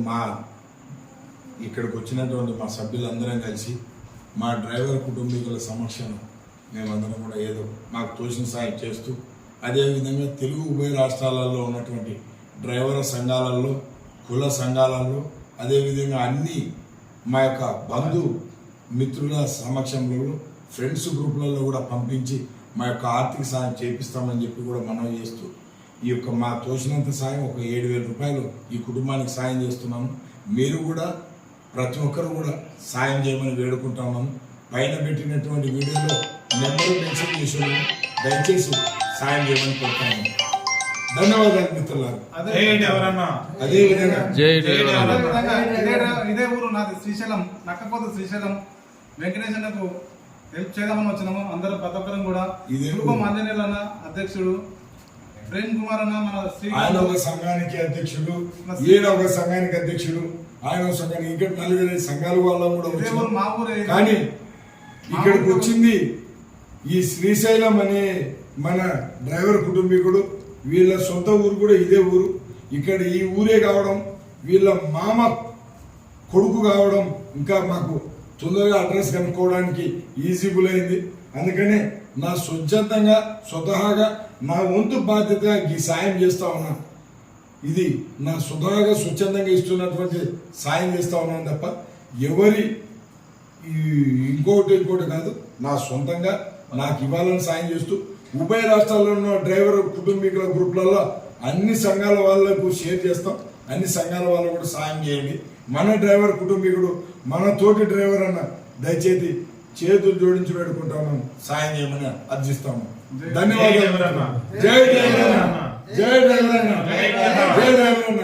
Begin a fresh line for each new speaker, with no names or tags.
మా ఇక్కడికి వచ్చినటువంటి మా సభ్యులందరం కలిసి మా డ్రైవర్ కుటుంబీకుల సమక్షంలో మేమందరం కూడా ఏదో మాకు తోచిన సాయం చేస్తూ అదేవిధంగా తెలుగు ఉభయ రాష్ట్రాలలో ఉన్నటువంటి డ్రైవర్ సంఘాలలో కుల సంఘాలలో అదేవిధంగా అన్ని మా యొక్క బంధు మిత్రుల సమక్షంలో ఫ్రెండ్స్ గ్రూపులలో కూడా పంపించి మా యొక్క ఆర్థిక సాయం చేపిస్తామని చెప్పి కూడా మనం చేస్తూ ఈ యొక్క మా తోచినంత సాయం ఒక ఏడు వేల రూపాయలు ఈ కుటుంబానికి సాయం చేస్తున్నాము. మీరు కూడా ప్రతి ఒక్కరు కూడా సాయం చేయమని వేడుకుంటున్నాము పైన పెట్టినటువంటి వీడియోలో నెంబర్ మెన్షన్ చేసాము దయచేసి సాయం చేయమని కోరుతున్నాము ధన్యవాదాలు మిత్రులారు.
అదే
చేయండి ఎవరన్నా
అదే విధంగా.
ఇదే ఊరు నాది శ్రీశైలం నక్కపోతే శ్రీశైలం. వెంకటేశ్వరకు హెల్ప్ చేద్దామని వచ్చినాము. అందరూ ప్రతి ఒక్కరం కూడా
ఇదే.
కుటుంబం ఆంజనేయులు అన్న అధ్యక్షుడు. ప్రేమ్ కుమార్ అన్న మన
ఆయన ఒక సంఘానికి అధ్యక్షుడు ఈయన ఒక సంఘానికి అధ్యక్షుడు ఆయన ఒక సంఘానికి ఇక్కడ నలుగురు సంఘాల వాళ్ళ కూడా. కానీ ఇక్కడికి వచ్చింది ఈ శ్రీశైలం అనే మన డ్రైవర్ కుటుంబీకుడు వీళ్ళ సొంత ఊరు కూడా ఇదే ఊరు. ఇక్కడ ఈ ఊరే కావడం వీళ్ళ మామ కొడుకు కావడం ఇంకా మాకు తొందరగా అడ్రస్ కనుక్కోవడానికి ఈజీబుల్ అయింది. అందుకనే నా స్వచ్ఛందంగా స్వతహాగా నా వంతు బాధ్యతగా ఈ సాయం చేస్తా ఉన్నా ఇది నా సుధాగా స్వచ్ఛందంగా ఇస్తున్నటువంటి సాయం చేస్తా ఉన్నాను తప్ప ఎవరి ఈ ఇంకోటి ఇంకోటి కాదు నా సొంతంగా నాకు ఇవ్వాలని సాయం చేస్తూ ఉభయ రాష్ట్రాల్లో ఉన్న డ్రైవర్ కుటుంబీకుల గ్రూప్లలో అన్ని సంఘాల వాళ్ళకు షేర్ చేస్తాం. అన్ని సంఘాల వాళ్ళు కూడా సాయం చేయండి. మన డ్రైవర్ కుటుంబీకుడు మన తోటి డ్రైవర్ అన్న దయచేసి చేతులు జోడించి పెట్టుకుంటాము సాయం చేయమని అర్జిస్తాము
జై
ధన్యవాదాలు. జై జై
జై.
జై అన్న